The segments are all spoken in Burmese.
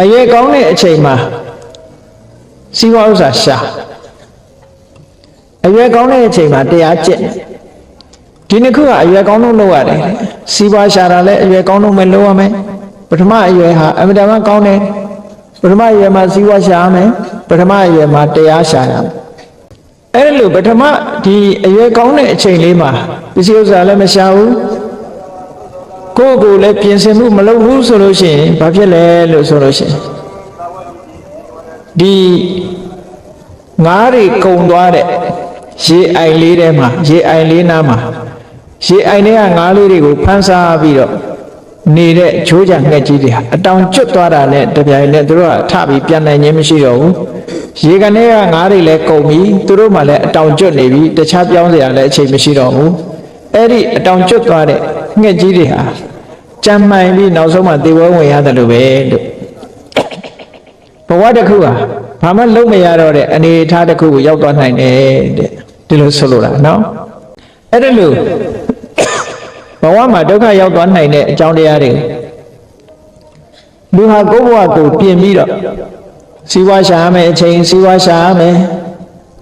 အရွယ်ကောင်းတဲ့အချိန်မှာစီးပွားဥစ္စာရှာအရွယ်ကောင်းတဲ့အချိန်မှာတရားကျင့်ဒီနှစ်ခုကအရွယ်ကောင်းဆုံးလုပ်ရတယ်စီးပွားရှာတာလည်းအရွယ်ကောင်းဆုံးပဲလုပ်ရမယ်ပထမအရွယ်ဟာအမြဲတမ်းကောင်းတယ်ပထမအရွယ်မှာစီးပွားရှာရမယ်ပထမအရွယ်မှာတရားရှာရမယ်အဲ့လိုပထမဒီအရွယ်ကောင်းတဲ့အချိန်လေးမှာပစ္စည်းဥစ္စာလည်းမရှာဘူး ကိုယ့်ကိုယ်လည်းပြင်ဆင်မှုမလုပ်ဘူးဆိုလို့ရှိရင်ဘာဖြစ်လဲလို့ဆိုလို့ရှိရင်ဒီငားတွေကုံသွားတဲ့ရေအိုင်လေးထဲမှာရေအိုင်လေးနားမှာရေအိုင်ထဲကငားလေးတွေကိုဖမ်းစားပြီးတော့နေတဲ့ချိုးကြငှက်ကြီးတွေဟာအတောင်ကျွတ်သွားတာနဲ့တပြိုင်နက်သူတို့ကထပြီးပြန်နိုင်ခြင်းမရှိတော့ဘူးရေကနေကငားတွေလည်းကုံပြီးသူတို့မှလည်းအတောင်ကျွတ်နေပြီတခြားပြောင်းစရာလည်းအချိန်မရှိတော့ဘူး အဲ့ဒီအတောင်ကျွတ်သွားတဲ့ငှက်ကြီးတွေဟာကြမ်းမှန်ပြီးနောက်ဆုံးမှသေဝဲဝင်ရတယ်လို့ပဲလို့ဘဝတစ်ခုဟာဘာမှလုံးမရတော့တဲ့အနေအထားတစ်ခုကိုရောက်သွားနိုင်တယ်တဲ့ဒီလိုဆိုလိုတာနော်အဲ့ဒါလို့ဘဝမှာဒုက္ခရောက်သွားနိုင်တဲ့အကြောင်းတရားတွေလူဟာကိုယ့်ဘဝကိုပြင်ပြီးတော့စီဝါရှာရမယ်အချိန်စီဝါရှာရမယ်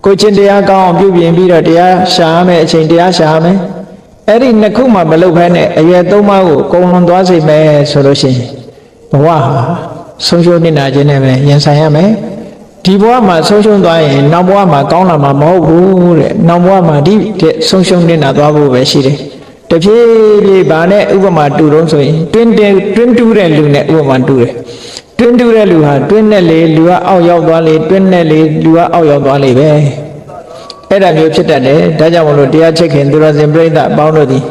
ကိုချင်းတရားကောင်းအောင်ပြုပြင်ပြီးတော့တရားရှာရမယ်အချိန်တရားရှာရမယ် အဲ့ဒီနှစ်ခုမှမလုပ်ဘဲနဲ့အရွယ်သုံးပါးကိုအကုန်လုံးသွားစေမယ်ဆိုလို့ရှိရင်ဘဝဟာဆုံးရှုံးနေတာခြင်းနဲ့ပဲရင်ဆိုင်ရမယ်ဒီဘဝမှာဆုံးရှုံးသွားရင်နောက်ဘဝမှာကောင်းလာမှာမဟုတ်ဘူးတဲ့နောက်ဘဝမှာဒီတဲ့ဆုံးရှုံးနေတာသွားဖို့ပဲရှိတယ်တဖြည်းဖြည်းဗာနဲ့ဥပမာတူတော့ဆိုရင်တွင်းတယ်တွင်းတူးတဲ့လူနဲ့ဥပမာတူတယ်တွင်းတူးတဲ့လူဟာတွင်းနဲ့လေလူကအောက်ရောက်သွားလေတွင်းနဲ့လေလူကအောက်ရောက်သွားလေပဲ အဲ့ဒါမျိုးဖြစ်တတ်တယ်ဒါကြောင့်မလို့တရားချက်ခင်သူတော်စင်ပြိဿအပေါင်းတို့သည်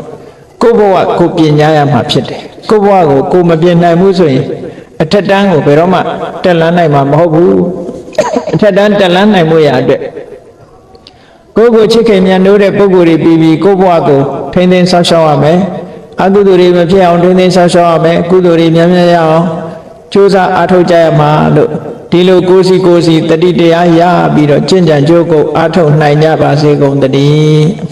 ကိုယ့်ဘဝကိုယ်ပြင်ညာရမှာဖြစ်တယ်ကိုယ့်ဘဝကိုကိုယ်မပြင်နိုင်ဘူးဆိုရင်အထက်တန်းကိုဘယ်တော့မှတက်လန်းနိုင်မှာမဟုတ်ဘူးအထက်တန်းတက်လန်းနိုင်မှုရအတွက်ကိုယ့်ကိုချစ်ခင်မြတ်နိုးတဲ့ပုဂ္ဂိုလ်တွေပြီးပြီးကိုယ့်ဘဝကိုထိန်းသိမ်းဆောက်ရှောက်ရမယ်အကုသိုလ်တွေမဖြစ်အောင်ထိန်းသိမ်းဆောက်ရှောက်ရမယ်ကုသိုလ်တွေများများရအောင်ကြိုးစားအားထုတ်ကြရမှာလို့ ဒီလိုကိုယ်စီကိုယ်စီတတိတရားရပြီးတော့ကျင့်ကြံကြိုးကိုအားထုတ်နိုင်ကြပါစေကုန်သတည်း